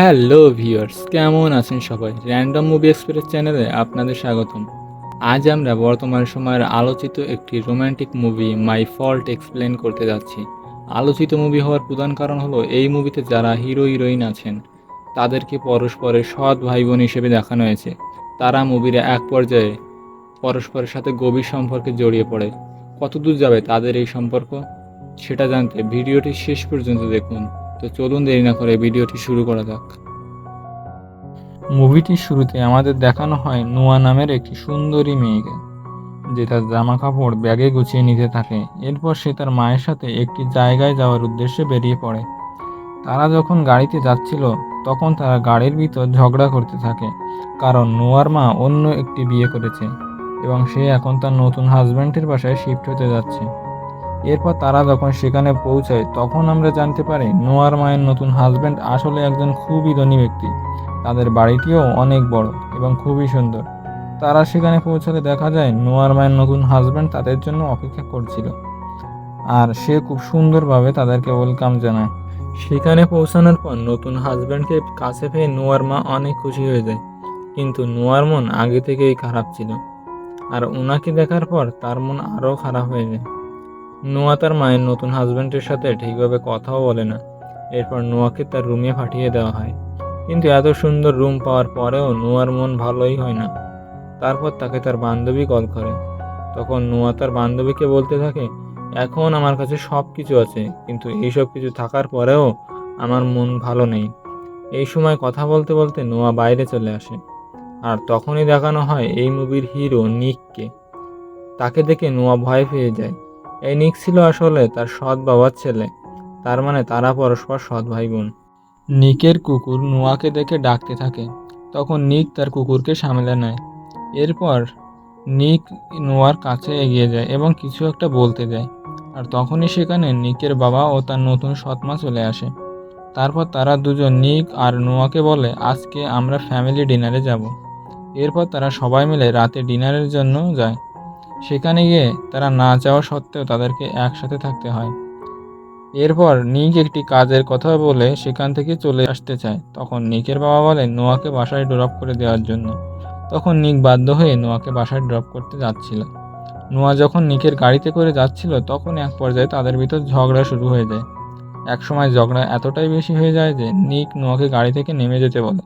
Hello viewers, কেমন আছেন সবাই? র্যান্ডম মুভি এক্সপ্রেস চ্যানেলে আপনাদের স্বাগতম। আজ আমরা বর্তমান সময়ের আলোচিত একটি romantic movie, my fault explain করতে যাচ্ছি। আলোচিত মুভি হওয়ার প্রধান কারণ হলো, এই মুভিতে যারা হিরো, হিরোইন আছেন, তাদেরকে পরস্পরের সৎ ভাই বোন হিসেবে দেখানো হয়েছে। তারা মুভির এক পর্যায়ে পরস্পরের সাথে গভীর সম্পর্কে জড়িয়ে পড়ে। কতদূর যাবে তাদের এই সম্পর্ক, সেটা জানতে ভিডিওটি শেষ পর্যন্ত দেখুন। তো চলুন দেরি না করে ভিডিওটি শুরু করা যাক। মুভিটির শুরুতে আমাদের দেখানো হয় নোয়া নামের একটি সুন্দরী মেয়েকে, যে তার জামা কাপড় ব্যাগে গুছিয়ে নিতে থাকে। এরপর সে তার মায়ের সাথে একটি জায়গায় যাওয়ার উদ্দেশ্যে বেরিয়ে পড়ে। তারা যখন গাড়িতে যাচ্ছিল, তখন তারা গাড়ির ভিতর ঝগড়া করতে থাকে, কারণ নোয়ার মা অন্য একটি বিয়ে করেছে, এবং সে এখন তার নতুন হাজব্যান্ডের বাসায় শিফট হতে যাচ্ছে। এরপর তারা যখন সেখানে পৌঁছায়, তখন আমরা জানতে পারি নোয়ার মায়ের নতুন হাজব্যান্ড আসলে একজন খুবই ধনী ব্যক্তি। তাদের বাড়িটিও অনেক বড় এবং খুবই সুন্দর। তারা সেখানে পৌঁছালে দেখা যায় নোয়ার মায়ের নতুন হাজব্যান্ড তাদের জন্য অপেক্ষা করছিল। আর সে খুব সুন্দরভাবে তাদেরকে ওয়েলকাম জানায়। সেখানে পৌঁছানোর পর নতুন হাজব্যান্ডকে কাছে পেয়ে নোয়ার মা অনেক খুশি হয়ে যায়। কিন্তু নোয়ার মন আগে থেকেই খারাপ ছিল। আর ওনাকে দেখার পর তার মন আরও খারাপ হয়ে যায়। নোয়া তার মায়ের নতুন হাজব্যান্ডের সাথে ঠিকভাবে কথাও বলে না। এরপর নোয়াকে তার রুমে পাঠিয়ে দেওয়া হয়। কিন্তু এত সুন্দর রুম পাওয়ার পরেও নোয়ার মন ভালোই হয় না। তারপর তাকে তার বান্ধবী কল করে। তখন নোয়া তার বান্ধবীকে বলতে থাকে, এখন আমার কাছে সব কিছু আছে, কিন্তু এইসব কিছু থাকার পরেও আমার মন ভালো নেই। এই সময় কথা বলতে বলতে নোয়া বাইরে চলে আসে। আর তখনই দেখানো হয় এই মুভির হিরো নিককে। তাকে দেখে নোয়া ভয় পেয়ে যায়। এই নিক ছিল আসলে তার সৎ বাবার ছেলে। তার মানে তারা পরস্পর সৎ ভাই বোন নিকের কুকুর নোয়াকে দেখে ডাকতে থাকে। তখন নিক তার কুকুরকে সামলে নেয়। এরপর নিক নোয়ার কাছে এগিয়ে যায় এবং কিছু একটা বলতে যায়। আর তখনই সেখানে নিকের বাবা ও তার নতুন সৎমা চলে আসে। তারপর তারা দুজন, নিক আর নোয়াকে বলে, আজকে আমরা ফ্যামিলি ডিনারে যাব। এরপর তারা সবাই মিলে রাতে ডিনারের জন্য যায়। সেখানে গিয়ে তারা না যাওয়া সত্ত্বেও তাদেরকে একসাথে থাকতে হয়। এরপর নিক একটি কাজের কথা বলে সেখান থেকে চলে আসতে চায়। তখন নিকের বাবা বলে, নোয়াকে বাসায় ড্রপ করে দেওয়ার জন্য। তখন নিক বাধ্য হয়ে নোয়াকে বাসায় ড্রপ করতে যাচ্ছিল। নোয়া যখন নিকের গাড়িতে করে যাচ্ছিল, তখন এক পর্যায়ে তাদের ভিতর ঝগড়া শুরু হয়ে যায়। একসময় ঝগড়া এতটাই বেশি হয়ে যায় যে নিক নোয়াকে গাড়ি থেকে নেমে যেতে বলে।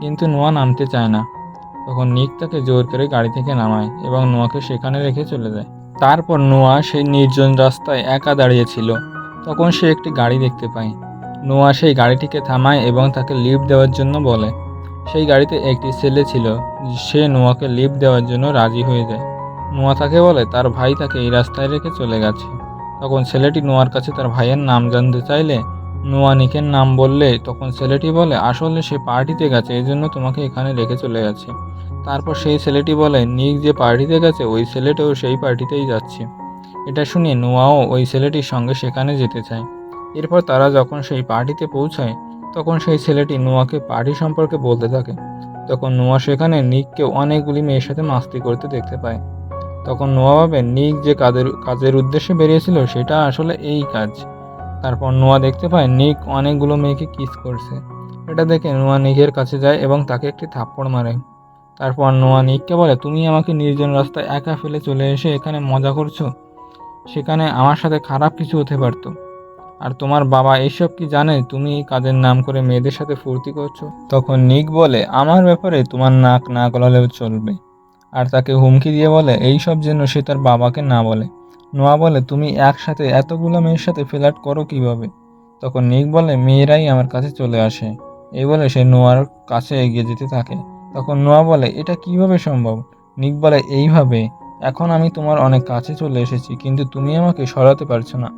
কিন্তু নোয়া নামতে চায় না। তখন নিক তাকে জোর করে গাড়ি থেকে নামায় এবং নোয়াকে সেখানে রেখে চলে যায়। তারপর নোয়া সেই নির্জন রাস্তায় একা দাঁড়িয়েছিল তখন সে একটি গাড়ি দেখতে পায়। নোয়া সেই গাড়িটিকে থামায় এবং তাকে লিফট দেওয়ার জন্য বলে। সেই গাড়িতে একটি ছেলে ছিল, সে নোয়াকে লিফট দেওয়ার জন্য রাজি হয়ে যায়। নোয়া তাকে বলে, তার ভাই তাকে এই রাস্তায় রেখে চলে গেছে। তখন ছেলেটি নোয়ার কাছে তার ভাইয়ের নাম জানতে চাইলে নোয়া নিকের নাম বললে তখন ছেলেটি বলে, আসলে সে পার্টিতে গেছে, এই জন্য তোমাকে এখানে রেখে চলে গেছে। তারপর সেই ছেলেটি বলে, নিক যে পার্টিতে গেছে, ওই ছেলেটাও সেই পার্টিতেই যাচ্ছে। এটা শুনে নোয়াও ওই ছেলেটির সঙ্গে সেখানে যেতে চায়। এরপর তারা যখন সেই পার্টিতে পৌঁছায়, তখন সেই ছেলেটি নোয়াকে পার্টি সম্পর্কে বলতে থাকে। তখন নোয়া সেখানে নিককে অনেকগুলি মেয়ের সাথে মাস্তি করতে দেখতে পায়। তখন নোয়া ভাবে, নিক যে কাজের কাজের উদ্দেশ্যে বেরিয়েছিল, সেটা আসলে এই কাজ। তারপর নোয়া দেখতে পায় নিক অনেকগুলো মেয়েকে কিস করছে। এটা দেখে নোয়া নিকের কাছে যায় এবং তাকে একটি থাপ্পড় মারে। তারপর নোয়া নিককে বলে, তুমি আমাকে নির্জন রাস্তায় একা ফেলে চলে এসে এখানে মজা করছ? সেখানে আমার সাথে খারাপ কিছু হতে পারতো। আর তোমার বাবা এইসব কি জানে? তুমি কাজের নাম করে মেয়েদের সাথে ফুর্তি করছ? তখন নিক বলে, আমার ব্যাপারে তোমার নাক না গলালেও চলবে। আর তাকে হুমকি দিয়ে বলে এই সব জন্য সে তার বাবাকে না বলে। নোয়া বলে, তুমি একসাথে এতগুলো মেয়ের সাথে ফ্ল্যাট করো কীভাবে? তখন নিক বলে, মেয়েরাই আমার কাছে চলে আসে। এই বলে সে নোয়ার কাছে এগিয়ে যেতে থাকে। তখন নোয়া বলে, এটা কীভাবে সম্ভব? নিক বলে, এইভাবে, এখন আমি তোমার অনেক কাছে চলে এসেছি, কিন্তু তুমি আমাকে সরাতে পারছ না।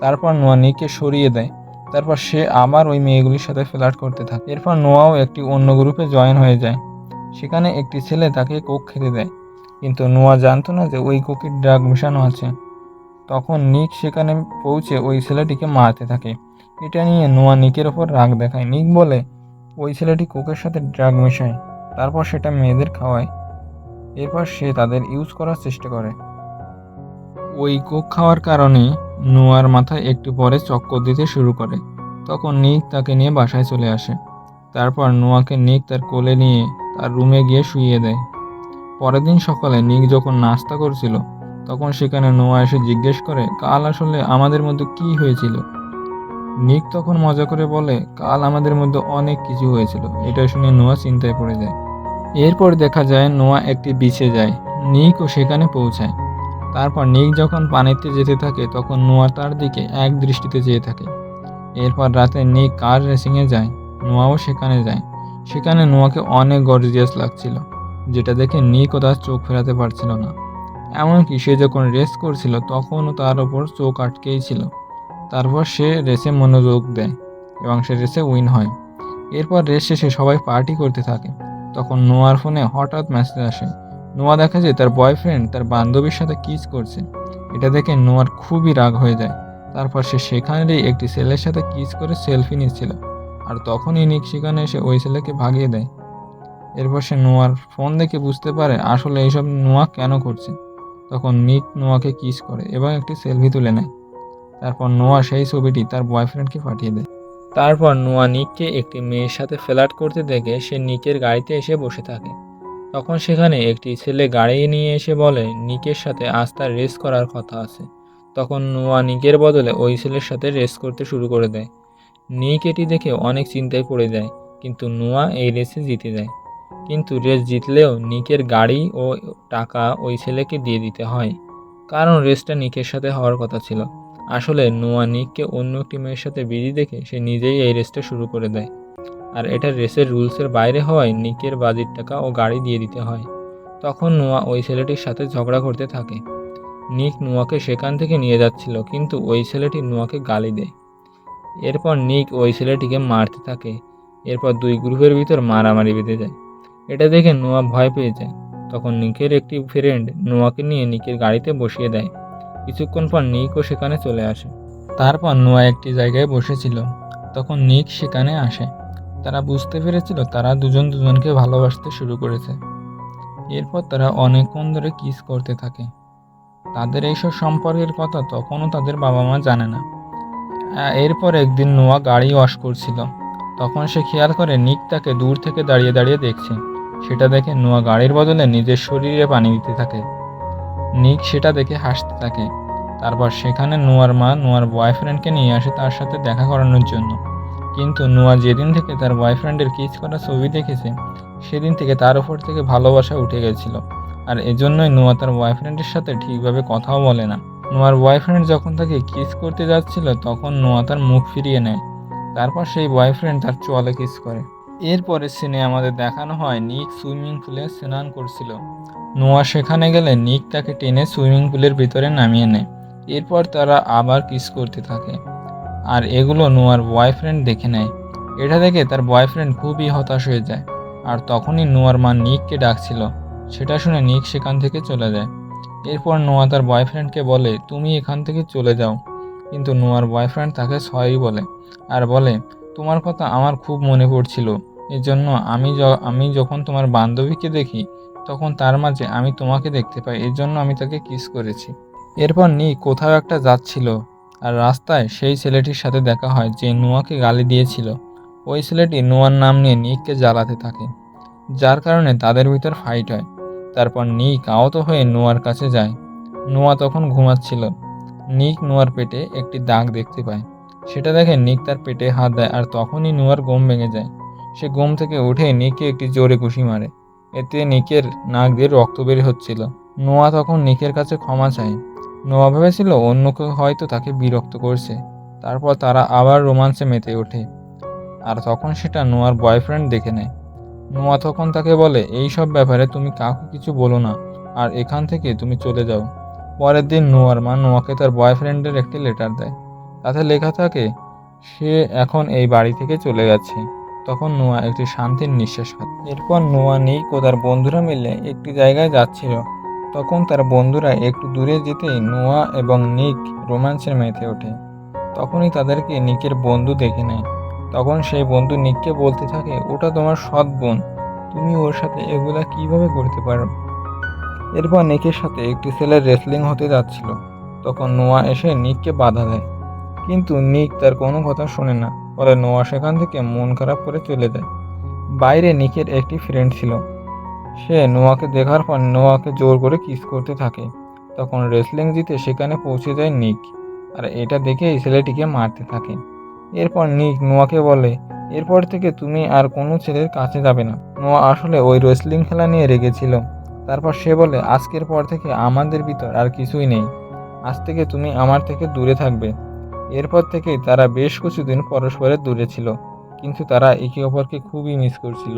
তারপর নোয়া নিককে সরিয়ে দেয়। তারপর সে আবার ওই মেয়েগুলির সাথে ফ্ল্যাট করতে থাকে। এরপর নোয়াও একটি অন্য গ্রুপে জয়েন হয়ে যায়। সেখানে একটি ছেলে তাকে কোক খেতে দেয়। কিন্তু নোয়া জানতো না যে ওই কোকের ড্রাগ মেশানো আছে। তখন নিক সেখানে পৌঁছে ওই ছেলেটিকে মারতে থাকে। এটা নিয়ে নোয়া নিকের ওপর রাগ দেখায়। নিক বলে, ওই ছেলেটি কোকের সাথে ড্রাগ মেশায়, তারপর সেটা মেয়েদের খাওয়ায়। এরপর সে তাদের ইউজ করার চেষ্টা করে। ওই কোক খাওয়ার কারণে নোয়ার মাথায় একটু পরে চক্কর দিতে শুরু করে। তখন নিক তাকে নিয়ে বাসায় চলে আসে। তারপর নোয়াকে নিক তার কোলে নিয়ে তার রুমে গিয়ে শুইয়ে দেয়। পরের দিন সকালে নিক যখন নাস্তা করছিল তখন সেখানে নোয়া এসে জিজ্ঞেস করে, কাল আসলে আমাদের মধ্যে কি হয়েছিল? নিক তখন মজা করে বলে, কাল আমাদের মধ্যে অনেক কিছু হয়েছিল। এটা শুনে নোয়া চিন্তায় পড়ে যায়। এরপর দেখা যায় নোয়া একটি বিচে যায়। নিকও সেখানে পৌঁছায়। তারপর নিক যখন পানিতে যেতে থাকে, তখন নোয়া তার দিকে এক দৃষ্টিতে চেয়ে থাকে। এরপর রাতে নিক কার রেসিংয়ে যায়? নোয়াও সেখানে যায়। সেখানে নোয়াকে অনেক গর্জিয়াস লাগছিল, যেটা দেখে নিকও তার চোখ ফেরাতে পারছিল না। এমনকি সে যখন রেস করছিল, তখনও তার ওপর চোখ আটকেই ছিল। তারপর সে রেসে মনোযোগ দেয় এবং সে রেসে উইন হয়। এরপর রেস শেষে সবাই পার্টি করতে থাকে। তখন নোয়ার ফোনে হঠাৎ মেসেজ আসে। নোয়া দেখা যায় তার বয়ফ্রেন্ড তার বান্ধবীর সাথে কিস করছে। এটা দেখে নোয়ার খুবই রাগ হয়ে যায়। তারপর সে সেখানেই একটি ছেলের সাথে কিস করে সেলফি নিচ্ছিল। আর তখনই নিক সেখানে এসে ওই ছেলেকে ভাগিয়ে দেয়। এরপর সে নোয়ার ফোন দেখে বুঝতে পারে আসলে এইসব নোয়া কেন করছে। তখন নিক নোয়াকে কিস করে এবং একটি সেলফি তুলে নেয়। তারপর নোয়া সেই ছবিটি তার বয়ফ্রেন্ডকে পাঠিয়ে দেয়। তারপর নোয়া নিককে একটি মেয়ের সাথে ফ্ল্যাট করতে দেখে সে নিকের গাড়িতে এসে বসে থাকে। তখন সেখানে একটি ছেলে গাড়ি নিয়ে এসে বলে, নিকের সাথে আজ তার রেস করার কথা আছে। তখন নোয়া নিকের বদলে ওই ছেলের সাথে রেস করতে শুরু করে দেয়। নিক এটি দেখে অনেক চিন্তায় পড়ে যায়, কিন্তু নোয়া এই রেসে জিতে যায়। কিন্তু রেস জিতলেও নিকের গাড়ি ও টাকা ওই ছেলেকে দিয়ে দিতে হয়। কারণ রেসটা নিকের সাথে হওয়ার কথা ছিল। আসলে নোয়া নিককে অন্য একটি মেয়ের সাথে বিজি দেখে সে নিজেই এই রেসটা শুরু করে দেয়। আর এটা রেসের রুলসের বাইরে হওয়ায় নিকের বাজির টাকা ও গাড়ি দিয়ে দিতে হয়। তখন নোয়া ওই ছেলেটির সাথে ঝগড়া করতে থাকে। নিক নোয়াকে সেখান থেকে নিয়ে যাচ্ছিল, কিন্তু ওই ছেলেটি নোয়াকে গালি দেয়। এরপর নিক ওই ছেলেটিকে মারতে থাকে। এরপর দুই গ্রুপের ভিতর মারামারি বেঁধে যায়। এটা দেখে নোয়া ভয় পেয়ে যায়। তখন নিকের একটি ফ্রেন্ড নোয়াকে নিয়ে নিকের গাড়িতে বসিয়ে দেয়। কিছুক্ষণ পর নিকও সেখানে চলে আসে। তারপর নোয়া একটি জায়গায় বসেছিল। তখন নিক সেখানে আসে। তারা বুঝতে পেরেছিল তারা দুজন দুজনকে ভালোবাসতে শুরু করেছে। এরপর তারা অনেকক্ষণ ধরে কিস করতে থাকে। তাদের এইসব সম্পর্কের কথা তখনও তাদের বাবা মা জানে না। এরপর একদিন নোয়া গাড়ি ওয়াশ করছিল। তখন সে খেয়াল করে নিক তাকে দূর থেকে দাঁড়িয়ে দাঁড়িয়ে দেখছে। সেটা দেখে নোয়া গাড়ির বদলে নিজের শরীরে পানি দিতে থাকে। নিক সেটা দেখে হাসতে থাকে। তারপর সেখানে নোয়ার মা নোয়ার বয়ফ্রেন্ডকে নিয়ে আসে তার সাথে দেখা করানোর জন্য। কিন্তু নোয়া যেদিন থেকে তার বয়ফ্রেন্ডের কিস করা ছবি দেখেছে, সেদিন থেকে তার উপর থেকে ভালোবাসা উঠে গেছিল। আর এজন্যই নোয়া তার বয়ফ্রেন্ডের সাথে ঠিকভাবে কথাও বলে না। নোয়ার বয়ফ্রেন্ড যখন তাকে কিস করতে যাচ্ছিল, তখন নোয়া তার মুখ ফিরিয়ে নেয়। তারপর সেই বয়ফ্রেন্ড তার চোয়ালে কিস করে। এরপরের সিনে আমাদের দেখানো হয় নিক সুইমিং পুলে স্নান করছিল। নোয়া সেখানে গেলে নিক তাকে টেনে সুইমিং পুলের ভিতরে নামিয়ে নেয়। এরপর তারা আবার কিস করতে থাকে। আর এগুলো নোয়ার বয়ফ্রেন্ড দেখে নেয়। এটা দেখে তার বয়ফ্রেন্ড খুবই হতাশ হয়ে যায়। আর তখনই নোয়ার মা নিককে ডাকছিল। সেটা শুনে নিক সেখান থেকে চলে যায়। এরপর নোয়া তার বয়ফ্রেন্ডকে বলে, তুমি এখান থেকে চলে যাও। কিন্তু নোয়ার বয়ফ্রেন্ড তাকে সরি বলে। আর বলে, তোমার কথা আমার খুব মনে পড়ছিল। এজন্য আমি আমি যখন তোমার বান্ধবীকে দেখি, তখন তার মাঝে আমি তোমাকে দেখতে পাই এর জন্য আমি তাকে কিস করেছি। এরপর নি কোথাও একটা যাচ্ছিল, আর রাস্তায় সেই ছেলেটির সাথে দেখা হয় যে নোয়াকে গালি দিয়েছিল। ওই ছেলেটি নোয়ার নাম নিয়ে নিককে জ্বালাতে থাকে, যার কারণে তাদের ভিতর ফাইট হয়। তারপর নিক আহত হয়ে নোয়ার কাছে যায়। নোয়া তখন ঘুমাচ্ছিল। নিক নোয়ার পেটে একটি দাগ দেখতে পায়। সেটা দেখে নিক তার পেটে হাত দেয়, আর তখনই নোয়ার গম ভেঙে যায়। সে ঘুম থেকে উঠে নিককে একটি জোরে কুশি মারে। এতে নিকের নাক দিয়ে রক্ত বের হচ্ছিল। নোয়া তখন নিকের কাছে ক্ষমা চায়। নোয়া ভেবেছিল অন্য কেউ হয়তো তাকে বিরক্ত করছে। তারপর তারা আবার রোমান্সে মেতে ওঠে। আর তখন সেটা নোয়ার বয়ফ্রেন্ড দেখে নেয়। নোয়া তখন তাকে বলে, এই সব ব্যাপারে তুমি কাউকে কিছু বলো না, আর এখান থেকে তুমি চলে যাও। পরের দিন নোয়ার মা নোয়াকে তার বয়ফ্রেন্ডের একটি লেটার দেয়। তাতে লেখা থাকে, সে এখন এই বাড়ি থেকে চলে গেছে। তখন নোয়া একটি শান্তির নিঃশ্বাস ফেলে। এরপর নোয়া, নিক ও তার বন্ধুরা মিলে একটি জায়গায় যাচ্ছিল। তখন তার বন্ধুরা একটু দূরে যেতেই নোয়া এবং নিক রোম্যান্সের মেতে ওঠে। তখনই তাদেরকে নিকের বন্ধু দেখে নেয়। তখন সেই বন্ধু নিককে বলতে থাকে, ওটা তোমার সৎ বোন। তুমি ওর সাথে এগুলা কীভাবে করতে পারো? এরপর নিকের সাথে একটি ছেলের রেসলিং হতে যাচ্ছিল। তখন নোয়া এসে নিককে বাধা দেয়। কিন্তু নিক তার কোনো কথা শোনে না। ফলে নোয়া সেখান থেকে মন খারাপ করে চলে যায়। বাইরে নিকের একটি ফ্রেন্ড ছিল। সে নোয়াকে দেখার পর নোয়াকে জোর করে কিস করতে থাকে। তখন রেসলিং জিতে সেখানে পৌঁছে যায় নিক। আর এটা দেখে এই ছেলেটিকে মারতে থাকে। এরপর নিক নোয়াকে বলে, এরপর থেকে তুমি আর কোনো ছেলের কাছে যাবে না। নোয়া আসলে ওই রেসলিং খেলা নিয়ে রেগেছিল। তারপর সে বলে, আজকের পর থেকে আমাদের ভিতর আর কিছুই নেই। আজ থেকে তুমি আমার থেকে দূরে থাকবে। এরপর থেকেই তারা বেশ কিছুদিন পরস্পরের দূরে ছিল, কিন্তু তারা একে অপরকে খুবই মিস করছিল।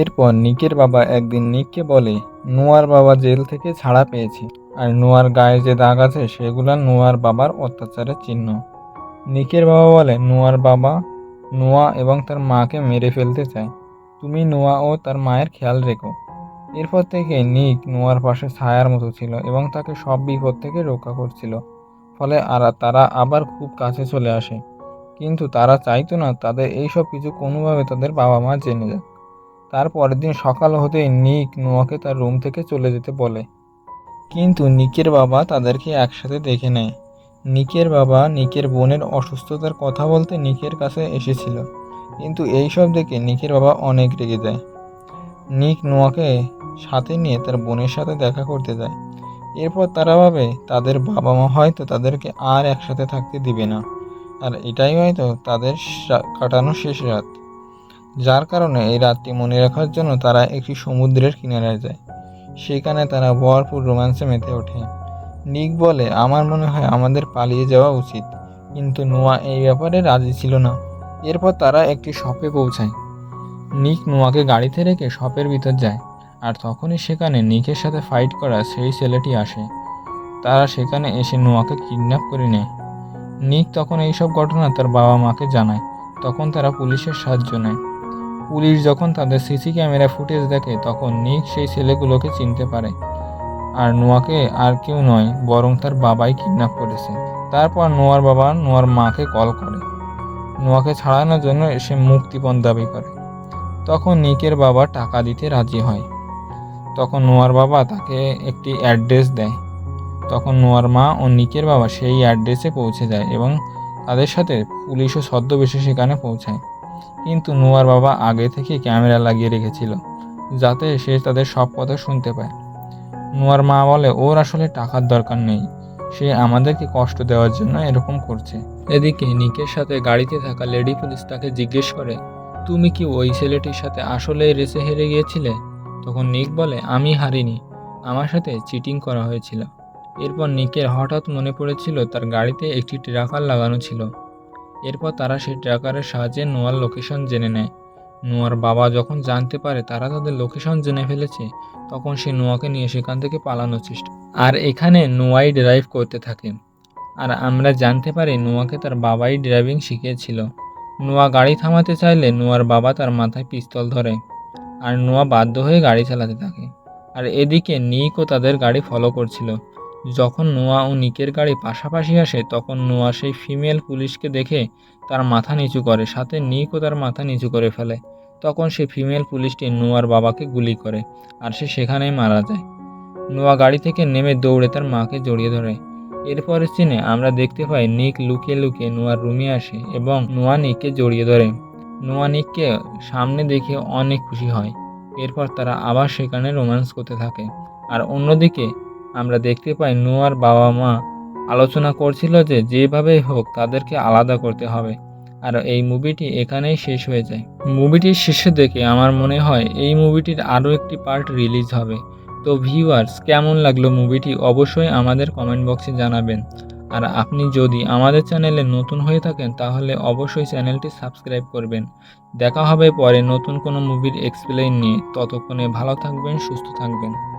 এরপর নিকের বাবা একদিন নিককে বলে, নোয়ার বাবা জেল থেকে ছাড়া পেয়েছে, আর নোয়ার গায়ে যে দাগ আছে সেগুলো নোয়ার বাবার অত্যাচারের চিহ্ন। নিকের বাবা বলে, নোয়ার বাবা, নোয়া এবং তার মাকে মেরে ফেলতে চায়। তুমি নোয়া ও তার মায়ের খেয়াল রেখো। এরপর থেকে নিক নোয়ার পাশে ছায়ার মতো ছিল এবং তাকে সব বিপদ থেকে রক্ষা করছিল। ফলে আর তারা আবার খুব কাছে চলে আসে। কিন্তু তারা চাইতো না তাদের এইসব কিছু কোনোভাবে তাদের বাবা মা জেনে যাক। তার পরের দিন সকাল হতেই নিক নোয়াকে তার রুম থেকে চলে যেতে বলে। কিন্তু নিকের বাবা তাদেরকে একসাথে দেখে নেয়। নিকের বাবা নিকের বোনের অসুস্থতার কথা বলতে নিকের কাছে এসেছিল। কিন্তু এইসব দেখে নিকের বাবা অনেক রেগে যায়। নিক নোয়াকে সাথে নিয়ে তার বোনের সাথে দেখা করতে যায়। এরপর তারা ভাবে, তাদের বাবা মা হয়তো তাদেরকে আর একসাথে থাকতে দিবে না। আর এটাই হয়তো তাদের কাটানো শেষ রাত। যার কারণে এই রাতটি মনে রাখার জন্য তারা একটি সমুদ্রের কিনারায় যায়। সেখানে তারা ভরপুর রোমান্সে মেতে ওঠে। নিক বলে, আমার মনে হয় আমাদের পালিয়ে যাওয়া উচিত। কিন্তু নোয়া এই ব্যাপারে রাজি ছিল না। এরপর তারা একটি শপে পৌঁছায়। নিক নোয়াকে গাড়িতে রেখে শপের ভিতর যায়। আর তখনই সেখানে নিকের সাথে ফাইট করা সেই ছেলেটি আসে। তারা সেখানে এসে নোয়াকে কিডন্যাপ করে নেয়। নিক তখন এইসব ঘটনা তার বাবা মাকে জানায়। তখন তারা পুলিশের সাহায্য নেয়। পুলিশ যখন তাদের সিসি ক্যামেরা ফুটেজ দেখে, তখন নিক সেই ছেলেগুলোকে চিনতে পারে। আর নোয়াকে আর কেউ নয়, বরং তার বাবাই কিডন্যাপ করেছে। তারপর নোয়ার বাবা নোয়ার মাকে কল করে। নোয়াকে ছাড়ানোর জন্য এসে মুক্তিপণ দাবি করে। তখন নিকের বাবা টাকা দিতে রাজি হয়। তখন নোয়ার বাবা তাকে একটি অ্যাড্রেস দেয়। তখন নোয়ার মা ও নিকের বাবা সেই অ্যাড্রেসে পৌঁছে যায় এবং তাদের সাথে পুলিশও ছদ্মবেশে সেখানে পৌঁছায়। কিন্তু নোয়ার বাবা আগে থেকে ক্যামেরা লাগিয়ে রেখেছিল, যাতে সে তাদের সব কথা শুনতে পায়। নোয়ার মা বলে, ওর আসলে টাকার দরকার নেই। সে আমাদেরকে কষ্ট দেওয়ার জন্য এরকম করছে। এদিকে নিকের সাথে গাড়িতে থাকা লেডি পুলিশ তাকে জিজ্ঞেস করে, তুমি কি ওই ছেলেটির সাথে আসলেই রেসে হেরে গিয়েছিলে? তখন নিক বলে, আমি হারিনি। আমার সাথে চিটিং করা হয়েছিল। এরপর নিকের হঠাৎ মনে পড়েছিল তার গাড়িতে একটি ট্রাকার লাগানো ছিল। এরপর তারা সেই ট্রাকারের সাহায্যে নোয়ার লোকেশন জেনে নেয়। নোয়ার বাবা যখন জানতে পারে তারা তাদের লোকেশন জেনে ফেলেছে, তখন সে নোয়াকে নিয়ে সেখান থেকে পালানোর চেষ্টা আর এখানে নোয়াই ড্রাইভ করতে থাকে। আর আমরা জানতে পারি নোয়াকে তার বাবাই ড্রাইভিং শিখিয়েছিল। নোয়া গাড়ি থামাতে চাইলে নোয়ার বাবা তার মাথায় পিস্তল ধরে। আর নোয়া বাধ্য হয়ে গাড়ি চালাতে থাকে। আর এদিকে নিকও তাদের গাড়ি ফলো করছিল। যখন নোয়া ও নিকের গাড়ি পাশাপাশি আসে, তখন নোয়া সেই ফিমেল পুলিশকে দেখে তার মাথা নিচু করে, সাথে নিকও তার মাথা নিচু করে ফেলে। তখন সেই ফিমেল পুলিশটি নোয়ার বাবাকে গুলি করে আর সে সেখানেই মারা যায়। নোয়া গাড়ি থেকে নেমে দৌড়ে তার মাকে জড়িয়ে ধরে। এরপরের সিনে আমরা দেখতে পাই নিক লুকিয়ে লুকিয়ে নোয়ার রুমে আসে এবং নোয়া নিককে জড়িয়ে ধরে। নোয়া নিককে সামনে দেখে অনেক খুশি হয়। এরপর তারা আবার সেখানে রোম্যান্স করতে থাকে। আর অন্যদিকে আমরা দেখতে পাই নোয়ার বাবা মা আলোচনা করছিল যে যেভাবেই হোক তাদেরকে আলাদা করতে হবে। আর এই মুভিটি এখানেই শেষ হয়ে যায়। মুভিটির শেষে দেখে আমার মনে হয় এই মুভিটির আরও একটি পার্ট রিলিজ হবে। তো ভিউয়ার্স, কেমন লাগল মুভিটি অবশ্যই আমাদের কমেন্ট বক্সে জানাবেন। আর আপনি যদি আমাদের চ্যানেলে নতুন হয়ে থাকেন, তাহলে অবশ্যই চ্যানেলটি সাবস্ক্রাইব করবেন। দেখা হবে পরে নতুন কোনো মুভির এক্সপ্লেইন নিয়ে। ততক্ষণে ভালো থাকবেন, সুস্থ থাকবেন।